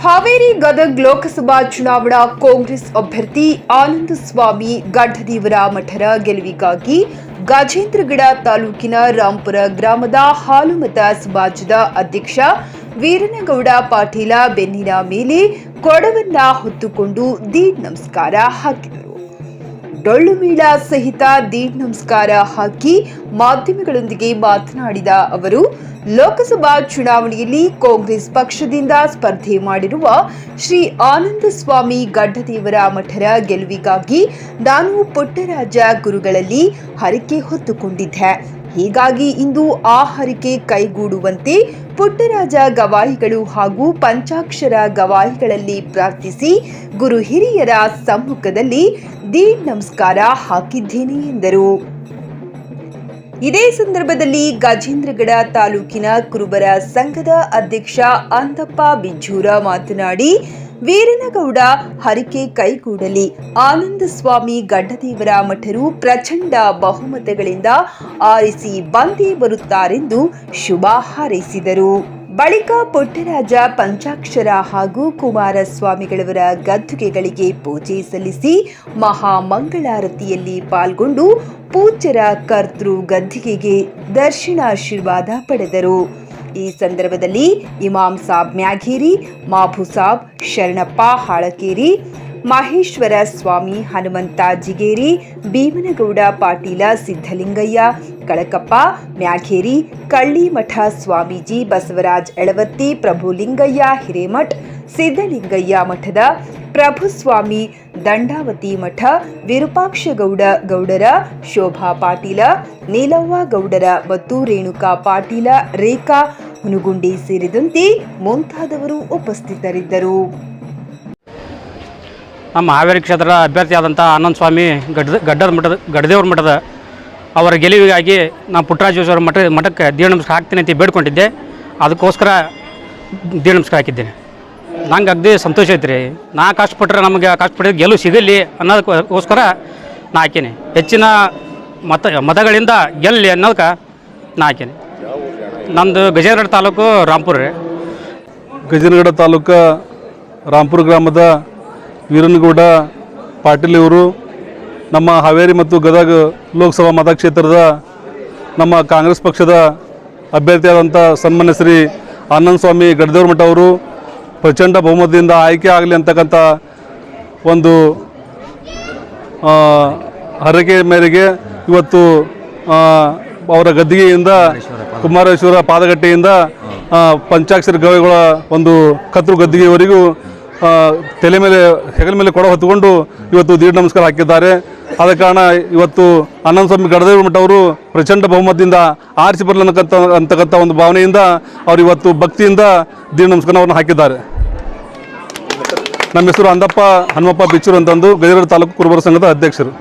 ಹಾವೇರಿ ಗದಗ್ ಲೋಕಸಭಾ ಚುನಾವಣಾ ಕಾಂಗ್ರೆಸ್ ಅಭ್ಯರ್ಥಿ ಆನಂದ ಸ್ವಾಮಿ ಗಡ್ಡದೇವರ ಮಠರ ಗೆಲುವಿಗಾಗಿ ಗಜೇಂದ್ರಗಡ ತಾಲೂಕಿನ ರಾಂಪುರ ಗ್ರಾಮದ ಹಾಲುಮತ ಸಮಾಜದ ಅಧ್ಯಕ್ಷ ವೀರನಗೌಡ ಪಾಟೀಲ ಬೆನ್ನಿನ ಮೇಲೆ ಕೊಡವನ್ನ ಹೊತ್ತುಕೊಂಡು ದೀಡ್ ನಮಸ್ಕಾರ ಹಾಕಿದರು. ಡೊಳ್ಳು ಮೇಳ ಸಹಿತ ದೀಡ್ ನಮಸ್ಕಾರ ಹಾಕಿ ಮಾಧ್ಯಮಗಳೊಂದಿಗೆ ಮಾತನಾಡಿದ ಅವರು ಲೋಕಸಭಾ ಚುನಾವಣೆಯಲ್ಲಿ ಕಾಂಗ್ರೆಸ್ ಪಕ್ಷದಿಂದ ಸ್ಪರ್ಧೆ ಮಾಡಿರುವ ಶ್ರೀ ಆನಂದ ಸ್ವಾಮಿ ಗಡ್ಡದೇವರ ಮಠರ ಗೆಲುವಿಗಾಗಿ ನಾನು ಪುಟ್ಟರಾಜ ಗುರುಗಳಲ್ಲಿ ಹರಕೆ ಹೊತ್ತುಕೊಂಡಿದ್ದೆ. ಹೀಗಾಗಿ ಇಂದು ಆ ಹರಿಕೆ ಕೈಗೂಡುವಂತೆ ಪುಟ್ಟರಾಜ ಗವಾಯಿಗಳು ಹಾಗೂ ಪಂಚಾಕ್ಷರ ಗವಾಯಿಗಳಲ್ಲಿ ಪ್ರಾರ್ಥಿಸಿ ಗುರು ಹಿರಿಯರ ಸಮ್ಮುಖದಲ್ಲಿ ದೀಡ್ ನಮಸ್ಕಾರ ಹಾಕಿದ್ದೇನೆ ಎಂದರು. ಇದೇ ಸಂದರ್ಭದಲ್ಲಿ ಗಜೇಂದ್ರಗಡ ತಾಲೂಕಿನ ಕುರುಬರ ಸಂಘದ ಅಧ್ಯಕ್ಷ ಅಂತಪ್ಪ ಬಿಜ್ಜೂರ ಮಾತನಾಡಿ, ವೀರನಗೌಡ ಹರಿಕೆ ಕೈಗೂಡಲಿ. ಆನಂದ ಸ್ವಾಮಿ ಗಡ್ಡದೇವರ ಮಠರು ಪ್ರಚಂಡ ಬಹುಮತಗಳಿಂದ ಆರಿಸಿ ಬಂದೇ ಬರುತ್ತಾರೆಂದು ಶುಭ ಹಾರೈಸಿದರು. ಬಳಿಕ ಪುಟ್ಟರಾಜ ಪಂಚಾಕ್ಷರ ಹಾಗೂ ಕುಮಾರಸ್ವಾಮಿಗಳವರ ಗದ್ದುಗೆಗಳಿಗೆ ಪೂಜೆ ಸಲ್ಲಿಸಿ ಮಹಾಮಂಗಳಾರತಿಯಲ್ಲಿ ಪಾಲ್ಗೊಂಡು ಪೂಜ್ಯರ ಕರ್ತೃ ಗದ್ದಿಗೆಗೆ ದರ್ಶನಾಶೀರ್ವಾದ ಪಡೆದರು. ಈ ಸಂದರ್ಭದಲ್ಲಿ ಇಮಾಮ್ ಸಾಬ್ ಮ್ಯಾಘೇರಿ ಮಾಭು ಸಾಬ್, ಶರಣಪ್ಪ ಹಾಳಕೇರಿ ಮಹೇಶ್ವರ ಸ್ವಾಮಿ ಹನುಮಂತ ಜಿಗೇರಿ, ಭೀಮನಗೌಡ ಪಾಟೀಲ ಸಿದ್ದಲಿಂಗಯ್ಯ ಕಳಕಪ್ಪ ಮ್ಯಾಘೇರಿ ಕಳ್ಳಿಮಠ ಸ್ವಾಮೀಜಿ ಬಸವರಾಜ್ ಎಳವತ್ತಿ, ಪ್ರಭುಲಿಂಗಯ್ಯ ಹಿರೇಮಠ್ ಸಿದ್ದಲಿಂಗಯ್ಯ ಮಠದ ಪ್ರಭುಸ್ವಾಮಿ ದಂಡಾವತಿ ಮಠ, ವಿರೂಪಾಕ್ಷಗೌಡ ಗೌಡರ ಶೋಭಾ ಪಾಟೀಲ, ನೀಲವ್ವ ಗೌಡರ ಮತ್ತು ರೇಣುಕಾ ಪಾಟೀಲ, ರೇಖಾ ಹುನುಗುಂಡಿ ಸೇರಿದಂತೆ ಮುಂತಾದವರು ಉಪಸ್ಥಿತರಿದ್ದರು. ನಮ್ಮ ಹಾವೇರಿ ಕ್ಷೇತ್ರದ ಅಭ್ಯರ್ಥಿಯಾದಂಥ ಆನಂದ ಸ್ವಾಮಿ ಗಡ್ಡ ಗಡ್ಡದ ಮಠದ ಗಡ್ಡದೇವ್ರ ಮಠದ ಅವರ ಗೆಲುವಿಗಾಗಿ ನಾನು ಪುಟ್ಟರಾಜೇಶ್ವರ ಮಠ, ಮಠಕ್ಕೆ ದೀಡ ನಮಸ್ಕಾರ ಹಾಕ್ತೀನಿ ಅಂತ ಬೇಡ್ಕೊಂಡಿದ್ದೆ. ಅದಕ್ಕೋಸ್ಕರ ದೀಡ ನಮಸ್ಕಾರ ಹಾಕಿದ್ದೇನೆ. ನಂಗೆ ಅಗ್ದಿ ಸಂತೋಷ ಐತ್ರಿ. ನಾ ಕಷ್ಟಪಟ್ಟರೆ ನಮಗೆ ಕಷ್ಟಪಟ್ಟಿದ ಗೆಲುವು ಸಿಗಲಿ ಅನ್ನೋದಕ್ಕೋಸ್ಕರ ನಾ ಹಾಕೀನಿ. ಹೆಚ್ಚಿನ ಮತ, ಮತಗಳಿಂದ ಗೆಲ್ಲಿ ಅನ್ನೋದಕ್ಕೆ ನಾ ಹಾಕೀನಿ. ನಮ್ಮದು ಗಜೇನಗಡ ತಾಲೂಕು ರಾಂಪುರ ರೀ. ಗಜೇನಗಡ ತಾಲೂಕು ರಾಂಪುರ ಗ್ರಾಮದ ವೀರನಗೌಡ ಪಾಟೀಲ್ ಇವರು ನಮ್ಮ ಹಾವೇರಿ ಮತ್ತು ಗದಗ ಲೋಕಸಭಾ ಮತಕ್ಷೇತ್ರದ ನಮ್ಮ ಕಾಂಗ್ರೆಸ್ ಪಕ್ಷದ ಅಭ್ಯರ್ಥಿಯಾದಂಥ ಸನ್ಮಾನ್ಯ ಶ್ರೀ ಆನಂದ ಸ್ವಾಮಿ ಮಠ ಅವರು ಪ್ರಚಂಡ ಬಹುಮತದಿಂದ ಆಯ್ಕೆ ಆಗಲಿ ಅಂತಕ್ಕಂಥ ಒಂದು ಹರಕೆ ಮೇರೆಗೆ ಇವತ್ತು ಅವರ ಗದ್ದಿಗೆಯಿಂದ ಕುಮಾರೇಶ್ವರ ಪಾದಗಟ್ಟೆಯಿಂದ ಪಂಚಾಕ್ಷರಿ ಗವಿಗಳ ಒಂದು ಕತ್ರು ಗದ್ದಿಗೆಯವರೆಗೂ ತಲೆ ಮೇಲೆ, ಹೆಗಲ ಮೇಲೆ ಕೊಡ ಹೊತ್ತುಕೊಂಡು ಇವತ್ತು ದೀಡ್ ನಮಸ್ಕಾರ ಹಾಕಿದ್ದಾರೆ. ಆದ ಕಾರಣ ಇವತ್ತು ಸ್ವಾಮಿ ಗಡದೇವ ಮಠ ಅವರು ಪ್ರಚಂಡ ಬಹುಮತದಿಂದ ಆರಿಸಿ ಬರಲಕ್ಕಂಥ ಅಂತಕ್ಕಂಥ ಒಂದು ಭಾವನೆಯಿಂದ ಅವರು ಇವತ್ತು ಭಕ್ತಿಯಿಂದ ದೀಡ್ ನಮಸ್ಕಾರವನ್ನು ಹಾಕಿದ್ದಾರೆ. ನಮ್ಮ ಹೆಸರು ಅಂದಪ್ಪ ಹನುಮಪ್ಪ ಬಿಚ್ಚೂರು ಅಂತಂದು ಗದಿಗಡ ತಾಲೂಕು ಕುರುಬರ ಸಂಘದ ಅಧ್ಯಕ್ಷರು.